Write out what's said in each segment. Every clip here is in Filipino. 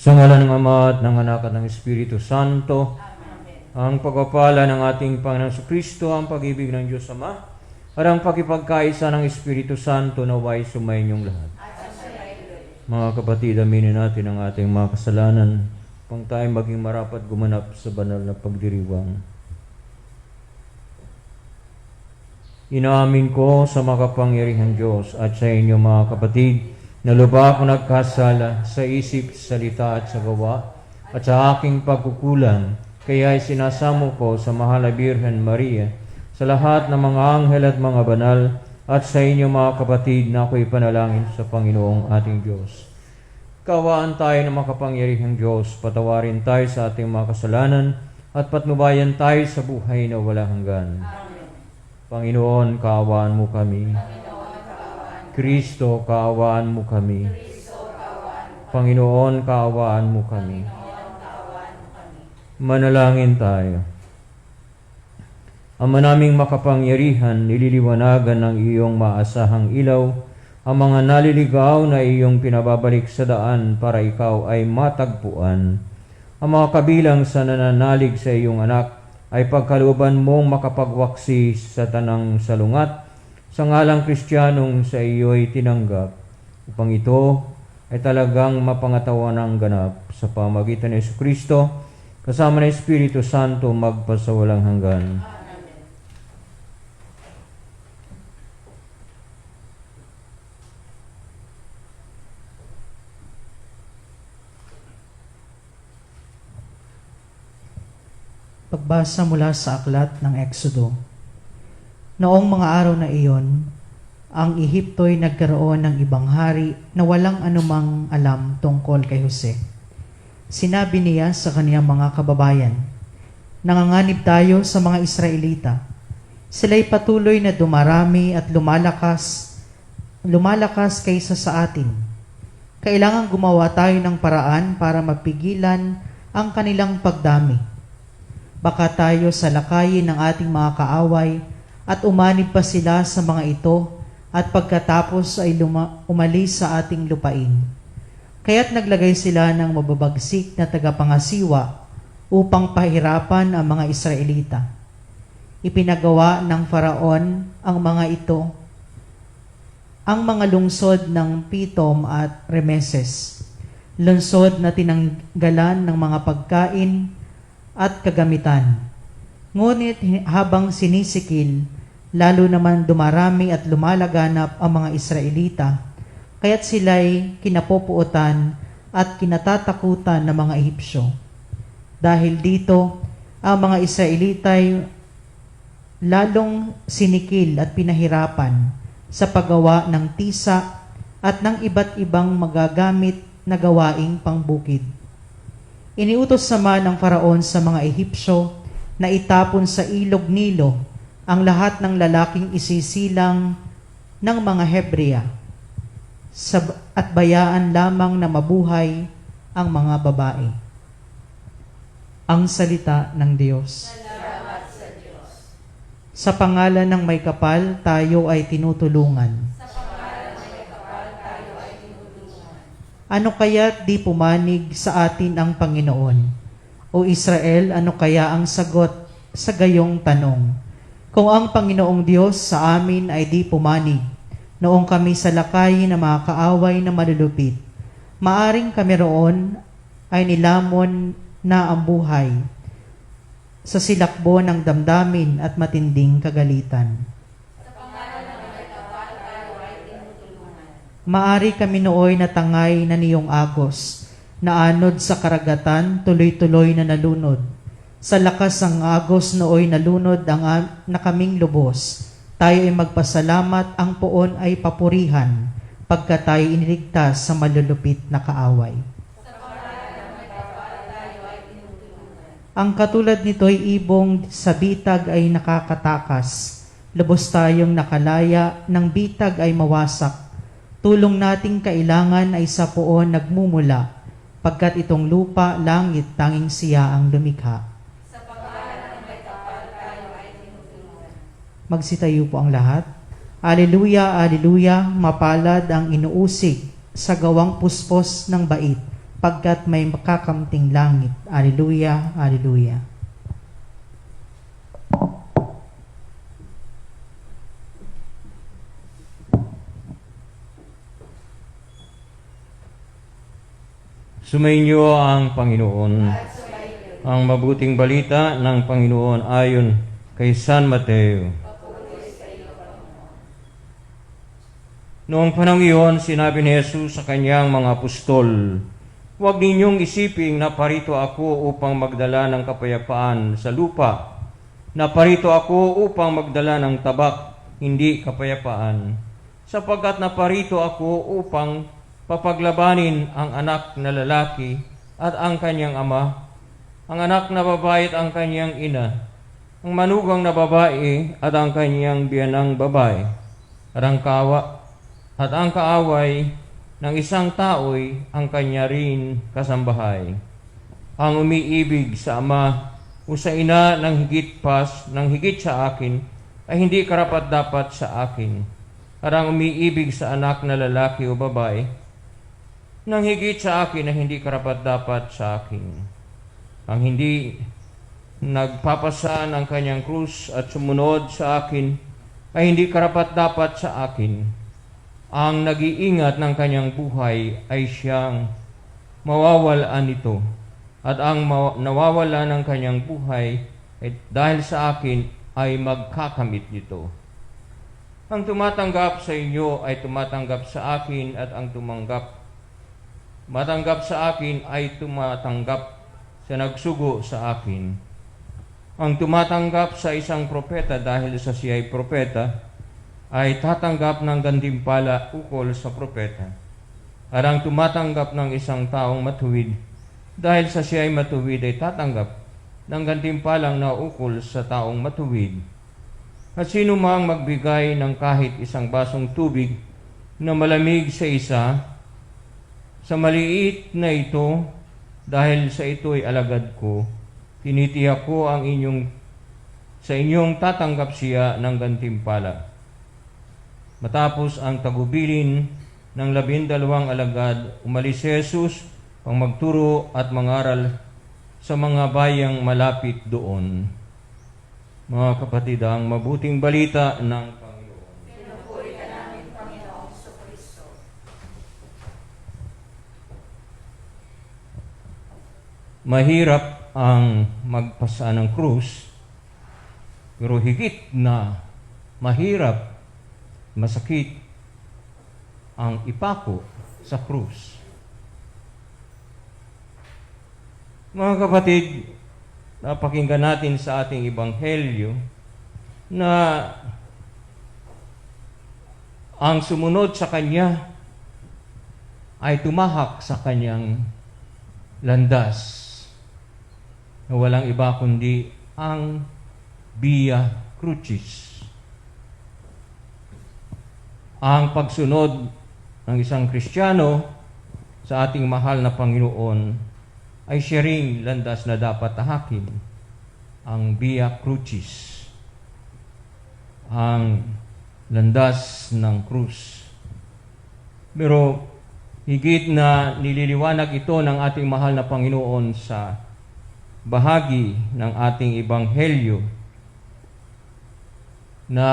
Sa ngala ng Ama at ng Anak at ng Espiritu Santo, ang pagpapala ng ating Panginoon sa Kristo, ang pag-ibig ng Diyos Ama, at ang pakipagkaisa ng Espiritu Santo na way sumayinyong lahat. Mga kapatid, aminin natin ang ating mga kasalanan pang tayo maging marapat gumanap sa banal na pagdiriwang. Inaamin ko sa makapangyarihang Diyos at sa inyo mga kapatid na lubha ako nagkasala sa isip, salita at sa gawa at sa aking pagkukulang kaya ay sinasamo ko sa mahal na Birhen Maria sa lahat ng mga anghel at mga banal at sa inyo mga kapatid na ako'y panalangin sa Panginoong ating Diyos. Kawaan tayo ng makapangyarihang Diyos, patawarin tayo sa ating mga kasalanan at patnubayan tayo sa buhay na wala hanggan. Panginoon, kaawaan mo kami. Kristo, kaawaan mo kami. Panginoon, kaawaan mo kami. Manalangin tayo. Ama naming makapangyarihan, nililiwanagan ng iyong maasahang ilaw ang mga naliligaw na iyong pinababalik sa daan para ikaw ay matagpuan. Ang mga kabilang sa nananalig sa iyong anak ay pagkalooban mong makapagwaksi sa tanang salungat sa ngalang kristyanong sa iyo'y tinanggap upang ito ay talagang mapangatawan ng ganap sa pamagitan ni Yesu Kristo kasama ng Espiritu Santo magpasawalang hanggan. Pagbasa mula sa aklat ng Exodo. Noong mga araw na iyon, ang Ehipto'y nagkaroon ng ibang hari na walang anumang alam tungkol kay Jose. Sinabi niya sa kaniyang mga kababayan, Nanganganib tayo sa mga Israelita. Sila'y patuloy na dumarami at lumalakas, lumalakas kaysa sa atin. Kailangan gumawa tayo ng paraan para mapigilan ang kanilang pagdami. Baka tayo salakayin ng ating mga kaaway at umanib pa sila sa mga ito at pagkatapos ay luma- umalis sa ating lupain. Kaya't naglagay sila ng mababagsik na tagapangasiwa upang pahirapan ang mga Israelita. Ipinagawa ng Faraon ang mga ito, ang mga lungsod ng Pitom at Remeses, lungsod na tinanggalan ng mga pagkain at kagamitan. Ngunit habang sinisikil, lalo naman dumarami at lumalaganap ang mga Israelita, kaya't sila'y kinapopuotan at kinatatakutan ng mga Ehipsyo. Dahil dito, ang mga Israelita'y lalong sinikil at pinahirapan sa paggawa ng tisa at ng iba't ibang magagamit na gawaing pangbukid. Iniutos naman ng Faraon sa mga Ehipsyo na itapon sa ilog Nilo ang lahat ng lalaking isisilang ng mga Hebrea at bayaan lamang na mabuhay ang mga babae. Ang salita ng Diyos. Sa pangalan ng may kapal, tayo ay tinutulungan. Ano kaya di pumanig sa atin ang Panginoon? O Israel, ano kaya ang sagot sa gayong tanong? Kung ang Panginoong Diyos sa amin ay di pumanig, noong kami sa lakay na mga kaaway na malulupit, maaring kami roon ay nilamon na ang buhay sa silakbo ng damdamin at matinding kagalitan. Maari kami nooy natangay na niyong agos, naanod sa karagatan, tuloy-tuloy na nalunod. Sa lakas ng agos nooy nalunod ang am- na kaming lubos. Tayo ay magpasalamat, ang poon ay papurihan, pagka tayo iniligtas sa malulupit na kaaway. Ang katulad nito ay ibong sa bitag ay nakakatakas. Lubos tayong nakalaya, ng bitag ay mawasak. Tulong nating kailangan ay sa poon nagmumula, pagkat itong lupa, langit, tanging siya ang lumikha. Magsitayo po ang lahat. Aleluya, aleluya, mapalad ang inuusig sa gawang puspos ng bait pagkat may makakamting langit. Alleluia, Alleluia. Sumainyo ang Panginoon. Ang mabuting balita ng Panginoon ayon kay San Mateo. Noong panahon iyon, sinabi ni Jesus sa kanyang mga apostol, Huwag ninyong isiping na parito ako upang magdala ng kapayapaan sa lupa. Na parito ako upang magdala ng tabak, hindi kapayapaan. Sapagkat naparito ako upang papaglabanin ang anak na lalaki at ang kanyang ama, ang anak na babae at ang kanyang ina, ang manugang na babae at ang kanyang biyanang babae, at ang kawa at ang kaaway ng isang tao'y ang kanya rin kasambahay. Ang umiibig sa ama o sa ina ng higit pas, ng higit sa akin, ay hindi karapat dapat sa akin. At ang umiibig sa anak na lalaki o babae, nang higit sa akin na hindi karapat dapat sa akin. Ang hindi nagpapasa ng kanyang krus at sumunod sa akin ay hindi karapat dapat sa akin. Ang nag-iingat ng kanyang buhay ay siyang mawawalaan nito. At ang nawawala ng kanyang buhay ay dahil sa akin ay magkakamit nito. Ang tumatanggap sa inyo ay tumatanggap sa akin at ang tumanggap matanggap sa akin ay tumatanggap sa nagsugo sa akin. Ang tumatanggap sa isang propeta dahil sa siya ay propeta, ay tatanggap ng gantimpala ukol sa propeta. At ang tumatanggap ng isang taong matuwid, dahil sa siya ay matuwid ay tatanggap ng gantimpalang na ukol sa taong matuwid. At sino mang magbigay ng kahit isang basong tubig na malamig sa isa, sa maliit na ito, dahil sa ito'y alagad ko, tinitiyak ko ang inyong sa inyong tatanggap siya ng gantimpala. Matapos ang tagubilin ng labindalawang alagad, umalis si Jesus pang magturo at mangaral sa mga bayang malapit doon. Mga kapatid, ang mabuting balita ng Panginoon. Mahirap ang magpasa ng krus, pero higit na mahirap masakit ang ipako sa krus. Mga kapatid, napakinggan natin sa ating ebanghelyo na ang sumunod sa kanya ay tumahak sa kanyang landas na walang iba kundi ang Via Crucis ang pagsunod ng isang Kristiyano sa ating mahal na Panginoon ay siya ring landas na dapat tahakin, ang Via Crucis, ang landas ng krus. Pero higit na nililiwanag ito ng ating mahal na Panginoon sa bahagi ng ating Ebanghelyo na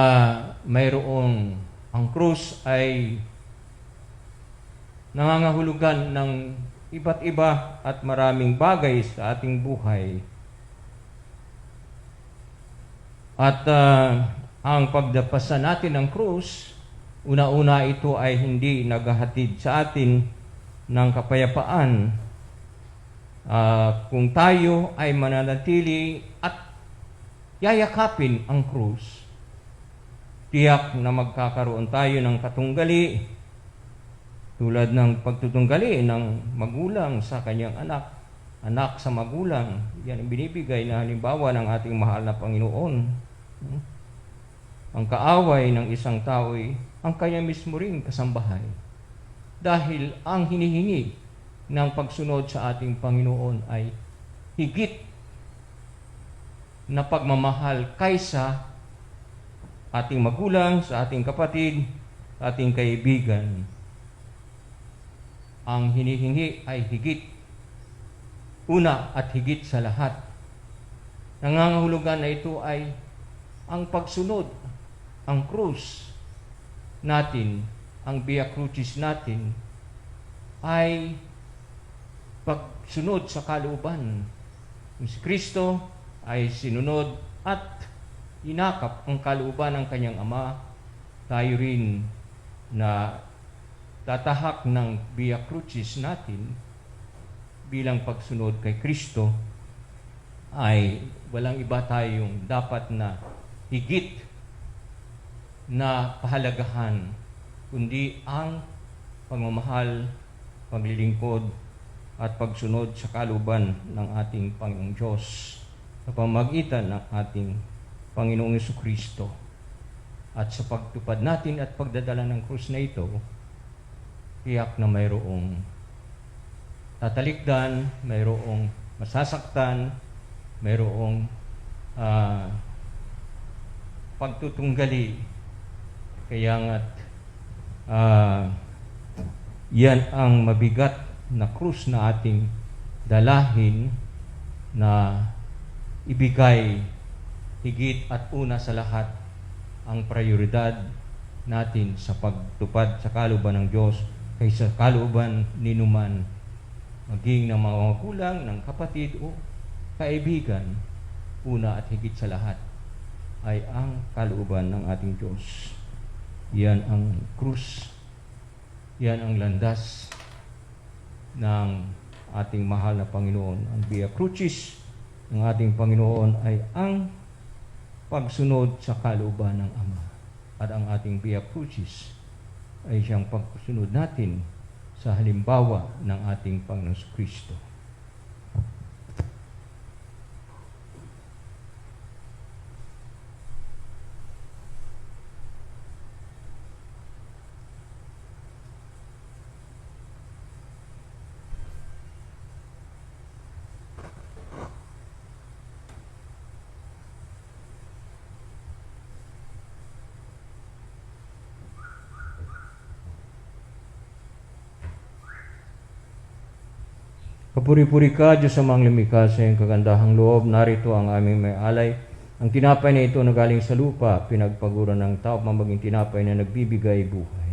mayroong ang krus ay nangangahulugan ng iba't iba at maraming bagay sa ating buhay. At ah, ang pagdapasa natin ng krus, una-una ito ay hindi naghahatid sa atin ng kapayapaan. Ah, kung tayo ay mananatili at yayakapin ang krus, tiyak na magkakaroon tayo ng katunggali tulad ng pagtutunggali ng magulang sa kanyang anak, anak sa magulang. Yan ang binibigay na halimbawa ng ating mahal na Panginoon. Hmm? Ang kaaway ng isang tao ay ang kanya mismo ring kasambahay. Dahil ang hinihingi ng pagsunod sa ating Panginoon ay higit na pagmamahal kaysa ating magulang, sa ating kapatid, sa ating kaibigan. Ang hinihingi ay higit una at higit sa lahat, nangangahulugan na ito ay ang pagsunod, ang krus natin, ang Via Crucis natin, ay pagsunod sa kalooban. Si Kristo ay sinunod at inakap ang kalooban ng kanyang ama, tayo rin na tatahak ng Via Crucis natin bilang pagsunod kay Kristo ay walang iba tayong dapat na higit na pahalagahan kundi ang pagmamahal, paglilingkod at pagsunod sa kaluban ng ating Panginoong Diyos sa pamagitan ng ating Panginoong Kristo. At sa pagtupad natin at pagdadala ng krus na ito, tiyak na mayroong tatalikdan, mayroong masasaktan, mayroong ah, pagtutunggali. Kaya nga't ah, yan ang mabigat na krus na ating dalahin na ibigay higit at una sa lahat ang prioridad natin sa pagtupad sa kalooban ng Diyos kaysa kalooban ni numan maging ng mga magulang, ng kapatid o kaibigan, una at higit sa lahat ay ang kalooban ng ating Diyos. Yan ang krus, yan ang landas ng ating mahal na Panginoon. Ang Via Crucis ng ating Panginoon ay ang pagsunod sa kalooban ng Ama. At ang ating Via Crucis ay siyang pagsunod natin sa halimbawa ng ating Panginoon Kristo. Kapuri-puri ka, Diyos mga lumikha sa iyong kagandahang loob. Narito ang aming may alay. Ang tinapay na ito na galing sa lupa, pinagpaguran ng tao, mamaging tinapay na nagbibigay buhay.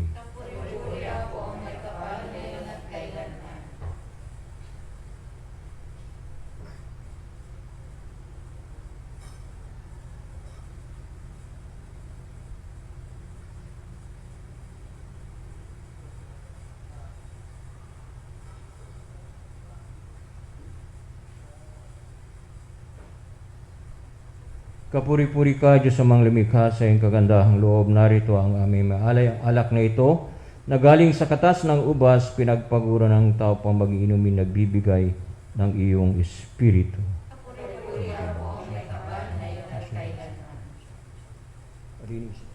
Kapuri-puri ka, Diyos mga lumikha sa iyong kagandahang loob. Narito ang aming may alay. Ang alak na ito, na galing sa katas ng ubas, pinagpaguran ng tao pang mag-iinumin nagbibigay ng iyong espiritu. Rinig siya.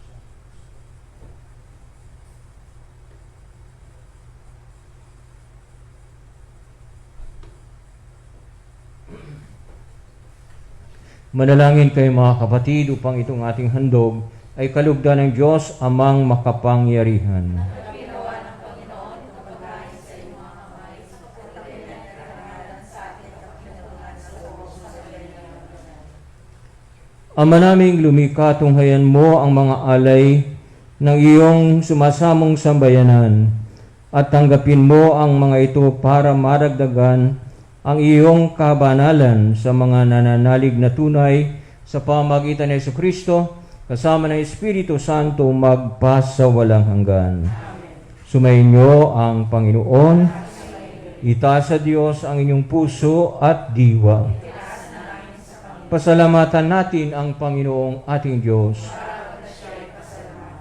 Manalangin kayo mga kapatid upang itong ating handog ay kalugdan ng Diyos amang makapangyarihan. Ama naming lumika, tunghayan mo ang mga alay ng iyong sumasamong sambayanan at tanggapin mo ang mga ito para maragdagan ang iyong kabanalan sa mga nananalig na tunay sa pamagitan ni Yesu Kristo kasama ng Espiritu Santo magpasa walang hanggan. Sumainyo ang Panginoon. Itaas sa Diyos ang inyong puso at diwa. Pasalamatan natin ang Panginoong ating Diyos.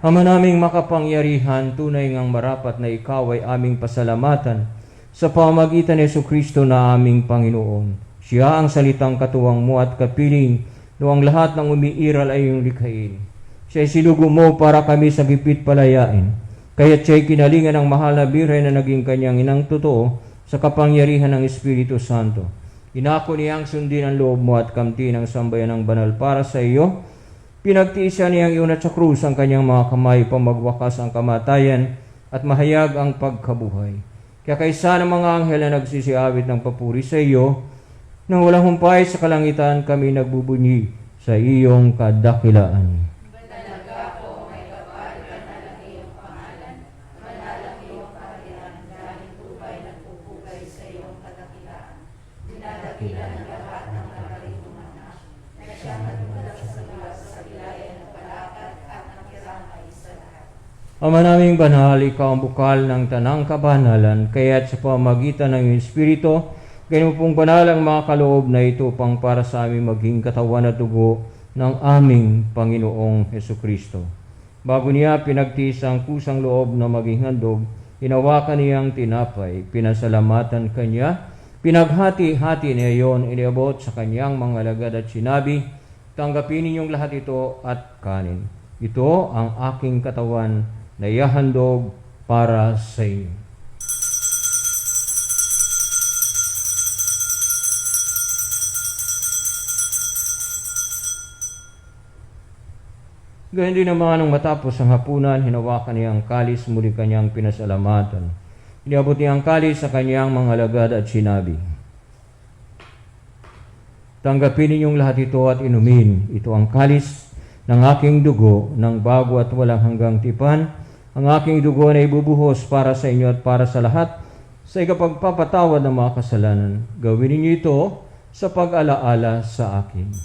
Ama naming makapangyarihan, tunay ngang marapat na ikaw ay aming pasalamatan sa pamagitan ni Yesu Kristo na aming Panginoon. Siya ang salitang katuwang mo at kapiling noong lahat ng umiiral ay iyong likhain. Siya sinugo mo para kami sa gipit palayain. Kaya siya'y kinalingan ng mahal na birhen na naging kanyang inang totoo sa kapangyarihan ng Espiritu Santo. Inako niyang sundin ang loob mo at kamti ng sambayan ng banal para sa iyo. Pinagtiisa niyang iunat sa krus ang kanyang mga kamay pamagwakas ang kamatayan at mahayag ang pagkabuhay. Kaya kaysa ng mga anghel na nagsisiawit ng papuri sa iyo, Nang walang humpay sa kalangitan kami nagbubunyi sa iyong kadakilaan. Ama naming banal, ikaw ang bukal ng tanang kabanalan, kaya't sa pamagitan ng iyong Espiritu, ganyan pong banal ang mga kaloob na ito pang para sa aming maging katawan at dugo ng aming Panginoong Heso Kristo. Bago niya pinagtiis ang kusang loob na maging handog, hinawakan niyang tinapay, pinasalamatan kanya, pinaghati-hati niya yon, iniabot sa kanyang mga lagad at sinabi, Tanggapin ninyong lahat ito at kanin. Ito ang aking katawan na ihahandog para sa inyo. Gayun din naman nung matapos ang hapunan, hinawakan niya ang kalis, muli kanyang pinasalamatan. Iniabot niya ang kalis sa kanyang mga lagad at sinabi, Tanggapin ninyong lahat ito at inumin. Ito ang kalis ng aking dugo ng bago at walang hanggang tipan. Ang aking dugo na ibubuhos para sa inyo at para sa lahat sa ikapagpapatawad ng mga kasalanan. Gawin ninyo ito sa pag-alaala sa akin.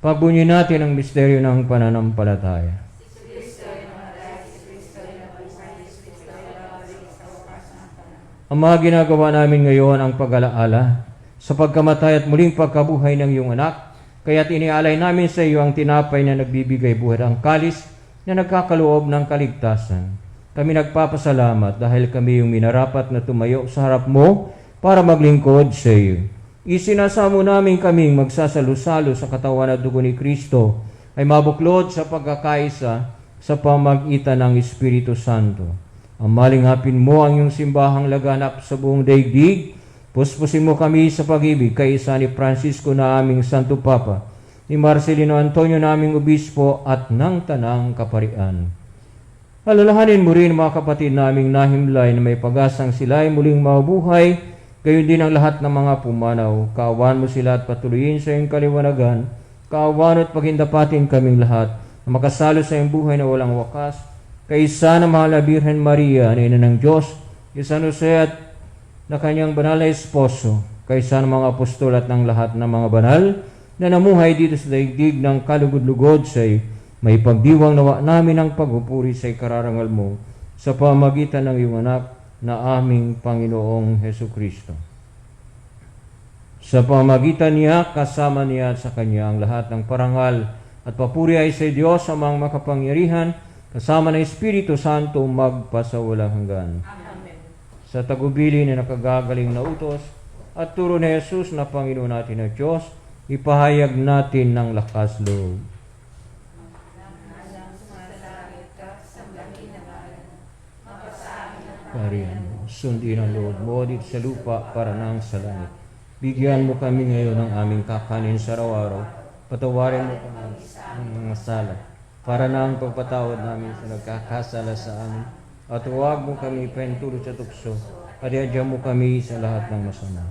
Pagbunyi natin ang misteryo ng pananampalataya. Ang mga ginagawa namin ngayon ang pag-alaala sa pagkamatay at muling pagkabuhay ng iyong anak, kaya't inialay namin sa iyo ang tinapay na nagbibigay buhay ang kalis na nagkakaloob ng kaligtasan. Kami nagpapasalamat dahil kami yung minarapat na tumayo sa harap mo para maglingkod sa iyo. Isinasamo namin kaming magsasalo-salo sa katawan at dugo ni Kristo ay mabuklod sa pagkakaisa sa pamagitan ng Espiritu Santo. Ang malingapin mo ang iyong simbahang laganap sa buong daigdig. Puspusin mo kami sa pag-ibig kay isa ni Francisco na aming Santo Papa, ni Marcelino Antonio na aming Obispo at ng Tanang Kaparian. Alalahanin mo rin mga kapatid naming nahimlay na may pag-asang sila ay muling mabuhay, gayon din ang lahat ng mga pumanaw. Kaawan mo sila at patuloyin sa iyong kaliwanagan. Kaawan at paghindapatin kaming lahat na makasalo sa iyong buhay na walang wakas. Kaysa na mahal Birhen Maria, na ina ng Diyos, ni San Jose at na kanyang banal na esposo, kaysa ng mga apostol at ng lahat ng mga banal na namuhay dito sa daigdig ng kalugod-lugod sa may pagdiwang nawa namin ang pagpupuri sa ikararangal mo sa pamagitan ng iyong anak na aming Panginoong Heso Kristo. Sa pamagitan niya, kasama niya at sa kanya ang lahat ng parangal at papuri ay sa Diyos ang mga makapangyarihan, kasama ng Espiritu Santo magpasawalang hanggan. Sa tagubili na nakagagaling na utos at turo ni Jesus na Panginoon natin at Diyos, ipahayag natin ng lakas loob. Parihan mo, sundin ang loob mo dito sa lupa para nang sa langit. Bigyan mo kami ngayon ng aming kakanin sa araw-araw. Patawarin mo kami ng mga sala para na ang pagpatawad namin sa nagkakasala sa amin. At huwag mo kami pentulot sa tukso at iadya mo kami sa lahat ng masama.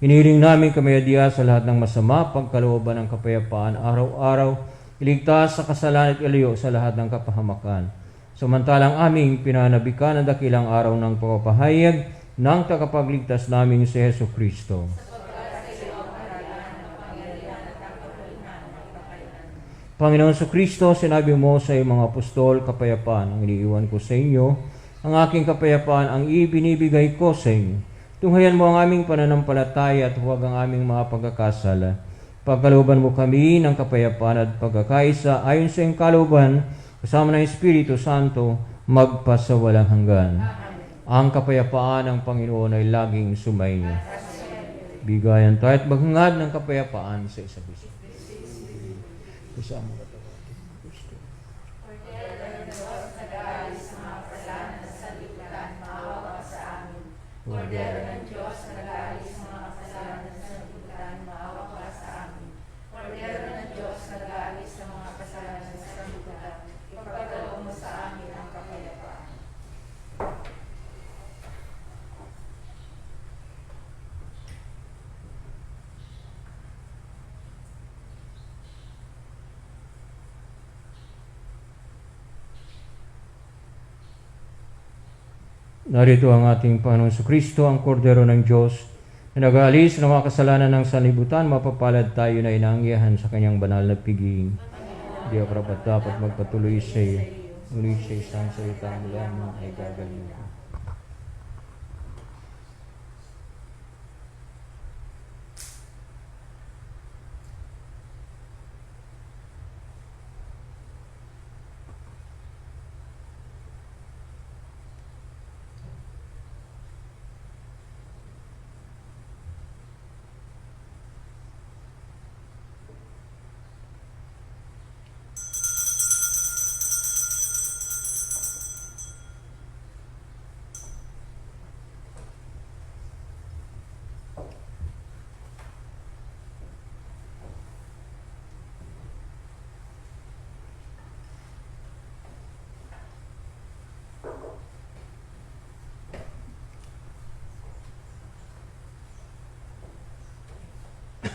Hiniling namin kami adya sa lahat ng masama, pagkalooban ng kapayapaan araw-araw, iligtas sa kasalanan at iliyo sa lahat ng kapahamakan. Samantalang aming pinanabikan ang dakilang araw ng pagpapahayag ng takapagligtas naming si Heso Kristo. Panginoon sa Kristo, sinabi mo sa iyong mga apostol, kapayapaan ang iniiwan ko sa inyo, ang aking kapayapaan ang ibinibigay ko sa inyo. Tunghayan mo ang aming pananampalataya at huwag ang aming mga pagkakasala. Pagkalooban mo kami ng kapayapaan at pagkakaisa ayon sa iyong kalooban, kasama ng Espiritu Santo, magpasawalang hanggan. Ang kapayapaan ng Panginoon ay laging sumainyo. Bigayan tayo at maghangad ng kapayapaan sa isa't isa. Kasama ka Kristo. Kordero ng Diyos, nagalis mga kasalanan sa sanlibutan, maawa ka sa amin. Kordero ng Diyos, nagalis sa mga kasalanan sa Narito ang ating Panginoon Kristo, ang kordero ng Diyos, na nag-aalis ng mga kasalanan ng sanlibutan, mapapalad tayo na inangyahan sa kanyang banal na piging. Hindi ako dapat magpatuloy sa iyo. Ngunit sa isang salita mo lamang ay gagaling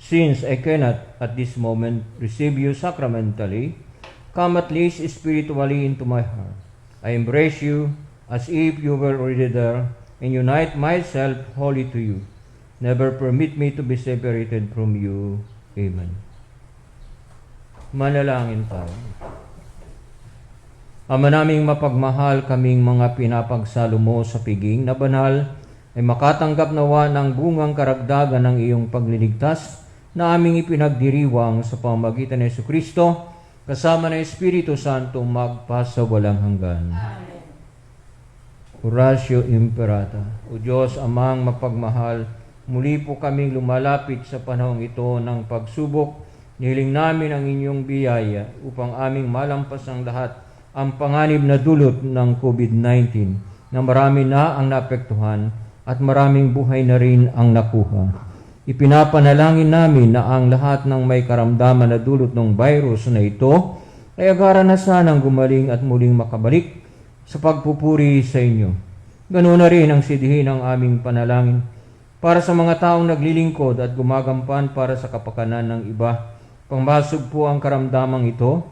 Since I cannot at this moment receive you sacramentally, come at least spiritually into my heart. I embrace you as if you were already there and unite myself wholly to you. Never permit me to be separated from you. Amen. Manalangin tayo. Ama naming mapagmahal kaming mga pinapagsalo mo sa piging na banal ay makatanggap nawa ng bungang karagdagan ng iyong pagliligtas na aming ipinagdiriwang sa pamamagitan ni Yesu Kristo kasama ng Espiritu Santo magpasa walang hanggan. Horatio Imperata, O Diyos amang mapagmahal, muli po kaming lumalapit sa panahong ito ng pagsubok. Nihiling namin ang inyong biyaya upang aming malampas ang lahat ang panganib na dulot ng COVID-19 na marami na ang naapektuhan at maraming buhay na rin ang nakuha. Ipinapanalangin namin na ang lahat ng may karamdaman na dulot ng virus na ito ay agaran na sanang gumaling at muling makabalik sa pagpupuri sa inyo. Ganoon na rin ang sidihin ng aming panalangin para sa mga taong naglilingkod at gumagampan para sa kapakanan ng iba. Pangmasog po ang karamdamang ito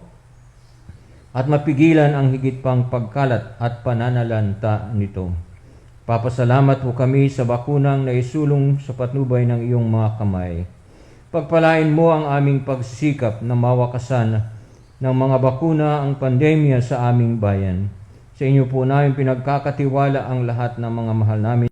at mapigilan ang higit pang pagkalat at pananalanta nito. Papasalamat po kami sa bakunang na isulong sa patnubay ng iyong mga kamay. Pagpalain mo ang aming pagsisikap na mawakasan ng mga bakuna ang pandemya sa aming bayan. Sa inyo po namin pinagkakatiwala ang lahat ng mga mahal namin